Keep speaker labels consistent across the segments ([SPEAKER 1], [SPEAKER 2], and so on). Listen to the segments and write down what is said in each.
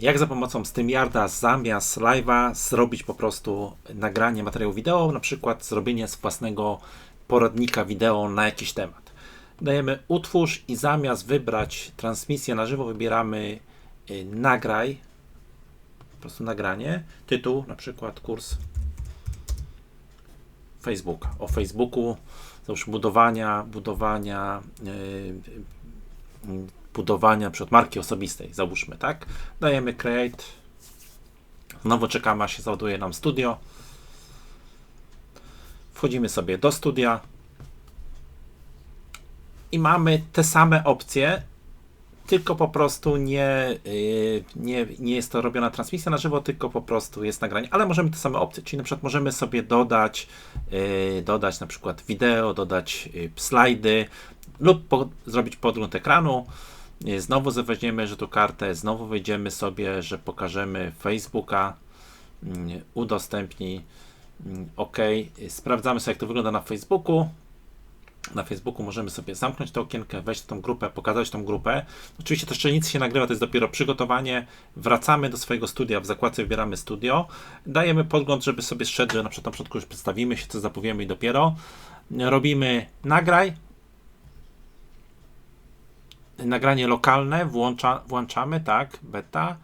[SPEAKER 1] jak za pomocą StreamYarda zamiast live'a zrobić po prostu nagranie materiału wideo, na przykład zrobienie z własnego poradnika wideo na jakiś temat. Dajemy utwórz i zamiast wybrać transmisję na żywo wybieramy y, nagraj, po prostu nagranie, tytuł na przykład kurs Facebooka, o Facebooku, załóżmy budowania, budowania yy, yy, budowania przed marki osobistej, załóżmy, tak? Dajemy create. Znowu czekamy, aż się załaduje nam studio. Wchodzimy sobie do studia i mamy te same opcje, tylko po prostu nie, yy, nie, nie jest to robiona transmisja na żywo, tylko po prostu jest nagranie, ale możemy te same opcje, czyli na przykład możemy sobie dodać, yy, dodać na przykład wideo, dodać yy, slajdy lub po, zrobić podgląd ekranu. Znowu weźmiemy że tu kartę, znowu wejdziemy sobie, że pokażemy Facebooka, yy, udostępnij, yy, OK. Sprawdzamy sobie, jak to wygląda na Facebooku. Na Facebooku możemy sobie zamknąć tę okienkę, wejść w tą grupę, pokazać tą grupę. Oczywiście to jeszcze nic się nagrywa, to jest dopiero przygotowanie. Wracamy do swojego studia, w zakładce wybieramy studio. Dajemy podgląd, żeby sobie strzec, że na przykład na początku już przedstawimy się, co zapowiemy i dopiero. Robimy nagraj, nagranie lokalne włącza, włączamy, tak, beta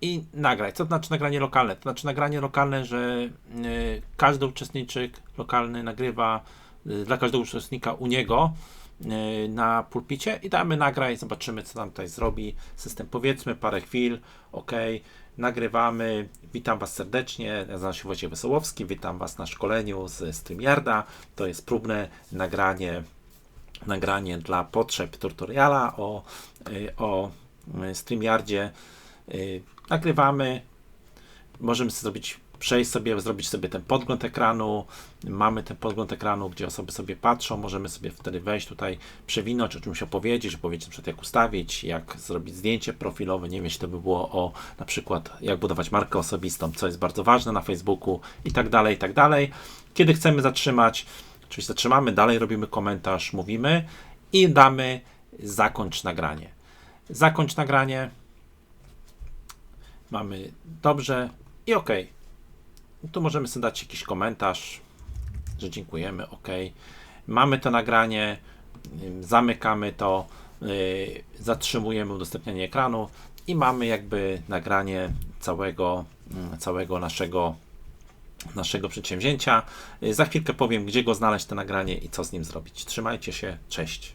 [SPEAKER 1] i nagraj. Co to znaczy nagranie lokalne? To znaczy nagranie lokalne, że y, każdy uczestniczek lokalny nagrywa y, dla każdego uczestnika u niego y, na pulpicie i damy nagraj, zobaczymy co nam tutaj zrobi system. Powiedzmy parę chwil, ok, nagrywamy, witam Was serdecznie, nazywam się Wojciech Wesołowski, witam Was na szkoleniu z StreamYarda, to jest próbne nagranie nagranie dla potrzeb tutoriala o, y, o y, StreamYardzie. Y, Nagrywamy, możemy zrobić, przejść sobie, zrobić sobie ten podgląd ekranu. Mamy ten podgląd ekranu, gdzie osoby sobie patrzą. Możemy sobie wtedy wejść tutaj, przewinąć, o czymś opowiedzieć, opowiedzieć na przykład jak ustawić, jak zrobić zdjęcie profilowe. Nie wiem, jeśli to by było o na przykład jak budować markę osobistą, co jest bardzo ważne na Facebooku i tak dalej, i tak dalej. Kiedy chcemy zatrzymać, Oczywiście zatrzymamy, dalej robimy komentarz, mówimy i damy zakończ nagranie. Zakończ nagranie. Mamy dobrze i OK. Tu możemy sobie dać jakiś komentarz, że dziękujemy, OK. Mamy to nagranie, zamykamy to, yy, zatrzymujemy udostępnianie ekranu i mamy jakby nagranie całego, całego naszego naszego przedsięwzięcia. Za chwilkę powiem, gdzie go znaleźć, to nagranie i co z nim zrobić. Trzymajcie się, cześć.